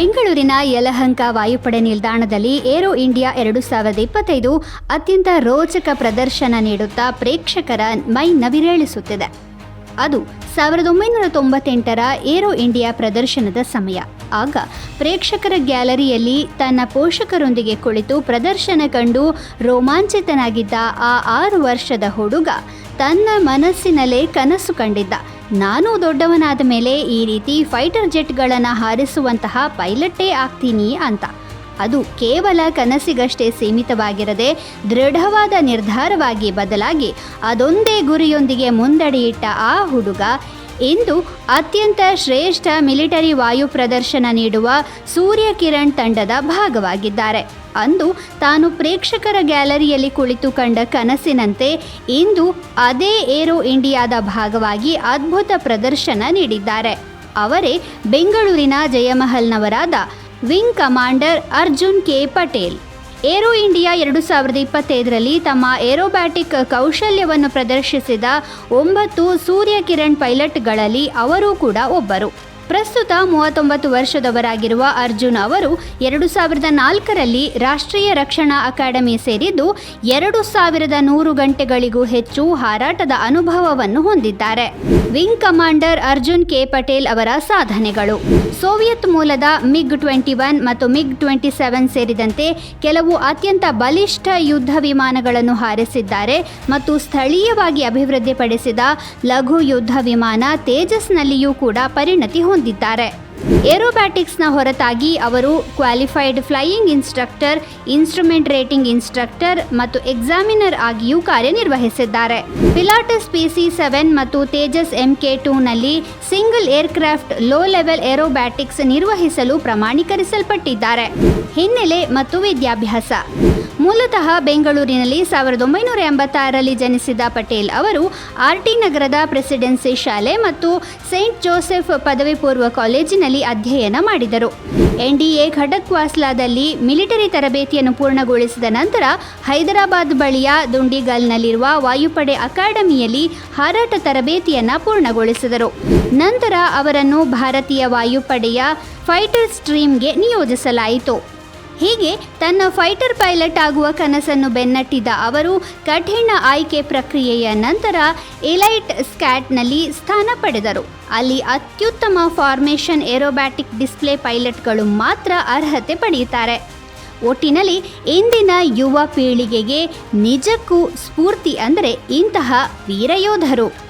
ಬೆಂಗಳೂರಿನ ಯಲಹಂಕ ವಾಯುಪಡೆ ನಿಲ್ದಾಣದಲ್ಲಿ ಏರೋ ಇಂಡಿಯಾ ಎರಡು ಸಾವಿರದ ಇಪ್ಪತ್ತೈದು ಅತ್ಯಂತ ರೋಚಕ ಪ್ರದರ್ಶನ ನೀಡುತ್ತಾ ಪ್ರೇಕ್ಷಕರ ಮೈ ನವಿರೇಳಿಸುತ್ತಿದೆ. ಅದು ಸಾವಿರದ ಒಂಬೈನೂರ ತೊಂಬತ್ತೆಂಟರ ಏರೋ ಇಂಡಿಯಾ ಪ್ರದರ್ಶನದ ಸಮಯ. ಆಗ ಪ್ರೇಕ್ಷಕರ ಗ್ಯಾಲರಿಯಲ್ಲಿ ತನ್ನ ಪೋಷಕರೊಂದಿಗೆ ಕುಳಿತು ಪ್ರದರ್ಶನ ಕಂಡು ರೋಮಾಂಚಿತನಾಗಿದ್ದ ಆ ಆರು ವರ್ಷದ ಹುಡುಗ ತನ್ನ ಮನಸ್ಸಿನಲ್ಲೇ ಕನಸು ಕಂಡಿದ್ದ. ನಾನು ದೊಡ್ಡವನಾದ ಮೇಲೆ ಈ ರೀತಿ ಫೈಟರ್ ಜೆಟ್ಗಳನ್ನು ಹಾರಿಸುವಂತಹ ಪೈಲಟ್ಟೇ ಆಗ್ತೀನಿ ಅಂತ. ಅದು ಕೇವಲ ಕನಸಿಗಷ್ಟೇ ಸೀಮಿತವಾಗಿರದೆ ದೃಢವಾದ ನಿರ್ಧಾರವಾಗಿ ಬದಲಾಗಿ ಅದೊಂದೇ ಗುರಿಯೊಂದಿಗೆ ಮುಂದಡಿಯಿಟ್ಟ ಆ ಹುಡುಗ ಇಂದು ಅತ್ಯಂತ ಶ್ರೇಷ್ಠ ಮಿಲಿಟರಿ ವಾಯು ಪ್ರದರ್ಶನ ನೀಡುವ ಸೂರ್ಯ ಕಿರಣ್ ತಂಡದ ಭಾಗವಾಗಿದ್ದಾರೆ. ಅಂದು ತಾನು ಪ್ರೇಕ್ಷಕರ ಗ್ಯಾಲರಿಯಲ್ಲಿ ಕುಳಿತು ಕಂಡ ಕನಸಿನಂತೆ ಇಂದು ಅದೇ ಏರೋ ಇಂಡಿಯಾದ ಭಾಗವಾಗಿ ಅದ್ಭುತ ಪ್ರದರ್ಶನ ನೀಡಿದ್ದಾರೆ. ಅವರೇ ಬೆಂಗಳೂರಿನ ಜಯಮಹಲ್ನವರಾದ wing commander Arjun K. Patel. Aero India ಎರಡು ಸಾವಿರದ ಇಪ್ಪತ್ತೈದರಲ್ಲಿ ತಮ್ಮ ಏರೋಬ್ಯಾಟಿಕ್ ಕೌಶಲ್ಯವನ್ನು ಪ್ರದರ್ಶಿಸಿದ ಒಂಬತ್ತು ಸೂರ್ಯ ಕಿರಣ್ ಪೈಲಟ್ಗಳಲ್ಲಿ ಅವರೂ ಕೂಡ ಒಬ್ಬರು. ಪ್ರಸ್ತುತ ಮೂವತ್ತೊಂಬತ್ತು ವರ್ಷದವರಾಗಿರುವ ಅರ್ಜುನ್ ಅವರು ಎರಡು ಸಾವಿರದ ನಾಲ್ಕರಲ್ಲಿ ರಾಷ್ಟ್ರೀಯ ರಕ್ಷಣಾ ಅಕಾಡೆಮಿ ಸೇರಿದ್ದು ಎರಡು ಸಾವಿರದ ನೂರು ಗಂಟೆಗಳಿಗೂ ಹೆಚ್ಚು ಹಾರಾಟದ ಅನುಭವವನ್ನು ಹೊಂದಿದ್ದಾರೆ. Wing commander Arjun K. Patel ಅವರ ಸಾಧನೆಗಳು. ಸೋವಿಯತ್ ಮೂಲದ ಮಿಗ್ ಟ್ವೆಂಟಿ ಒನ್ ಮತ್ತು ಮಿಗ್ ಟ್ವೆಂಟಿ ಸೆವೆನ್ ಸೇರಿದಂತೆ ಕೆಲವು ಅತ್ಯಂತ ಬಲಿಷ್ಠ ಯುದ್ಧ ವಿಮಾನಗಳನ್ನು ಹಾರಿಸಿದ್ದಾರೆ ಮತ್ತು ಸ್ಥಳೀಯವಾಗಿ ಅಭಿವೃದ್ಧಿಪಡಿಸಿದ ಲಘು ಯುದ್ಧ ವಿಮಾನ ತೇಜಸ್ನಲ್ಲಿಯೂ ಕೂಡ ಪರಿಣತಿ ಹೊಂದಿದ್ದಾರೆ ಏರೋಬ್ಯಾಟಿಕ್ಸ್ನ ಹೊರತಾಗಿ ಅವರು qualified flying instructor, instrument rating instructor ಮತ್ತು ಎಕ್ಸಾಮಿನರ್ ಆಗಿಯೂ ಕಾರ್ಯನಿರ್ವಹಿಸಿದ್ದಾರೆ. ಪಿಲಾಟಸ್ ಪಿಸಿ ಸೆವೆನ್ ಮತ್ತು Tejas M K ಟೂನಲ್ಲಿ single aircraft low level aerobatics ನಿರ್ವಹಿಸಲು ಪ್ರಮಾಣೀಕರಿಸಲ್ಪಟ್ಟಿದ್ದಾರೆ. ಹಿನ್ನೆಲೆ ಮತ್ತು ವಿದ್ಯಾಭ್ಯಾಸ. ಮೂಲತಃ ಬೆಂಗಳೂರಿನಲ್ಲಿ ಸಾವಿರದ ಒಂಬೈನೂರ ಎಂಬತ್ತಾರರಲ್ಲಿ ಜನಿಸಿದ ಪಟೇಲ್ ಅವರು ಆರ್ ಟಿ ನಗರದ ಪ್ರೆಸಿಡೆನ್ಸಿ ಶಾಲೆ ಮತ್ತು ಸೇಂಟ್ ಜೋಸೆಫ್ ಪದವಿ ಪೂರ್ವ ಕಾಲೇಜಿನಲ್ಲಿ ಅಧ್ಯಯನ ಮಾಡಿದರು. ಎನ್ ಡಿ ಎ ಖಡಕ್ವಾಸ್ಲಾದಲ್ಲಿ ಮಿಲಿಟರಿ ತರಬೇತಿಯನ್ನು ಪೂರ್ಣಗೊಳಿಸಿದ ನಂತರ ಹೈದರಾಬಾದ್ ಬಳಿಯ ದುಂಡಿಗಲ್ನಲ್ಲಿರುವ ವಾಯುಪಡೆ ಅಕಾಡೆಮಿಯಲ್ಲಿ ಹಾರಾಟ ತರಬೇತಿಯನ್ನು ಪೂರ್ಣಗೊಳಿಸಿದರು. ನಂತರ ಅವರನ್ನು ಭಾರತೀಯ ವಾಯುಪಡೆಯ ಫೈಟರ್ ಸ್ಟ್ರೀಮ್ಗೆ ನಿಯೋಜಿಸಲಾಯಿತು. ಹೀಗೆ ತನ್ನ ಫೈಟರ್ ಪೈಲಟ್ ಆಗುವ ಕನಸನ್ನು ಬೆನ್ನಟ್ಟಿದ ಅವರು ಕಠಿಣ ಆಯ್ಕೆ ಪ್ರಕ್ರಿಯೆಯ ನಂತರ ಎಲೈಟ್ ಸ್ಕ್ಯಾಟ್ನಲ್ಲಿ ಸ್ಥಾನ ಪಡೆದರು. ಅಲ್ಲಿ ಅತ್ಯುತ್ತಮ ಫಾರ್ಮೇಷನ್ ಏರೋಬ್ಯಾಟಿಕ್ ಡಿಸ್ಪ್ಲೇ ಪೈಲಟ್ಗಳು ಮಾತ್ರ ಅರ್ಹತೆ ಪಡೆಯುತ್ತಾರೆ. ಒಟ್ಟಿನಲ್ಲಿ ಇಂದಿನ ಯುವ ಪೀಳಿಗೆಗೆ ನಿಜಕ್ಕೂ ಸ್ಫೂರ್ತಿ ಅಂದರೆ ಇಂತಹ ವೀರಯೋಧರು.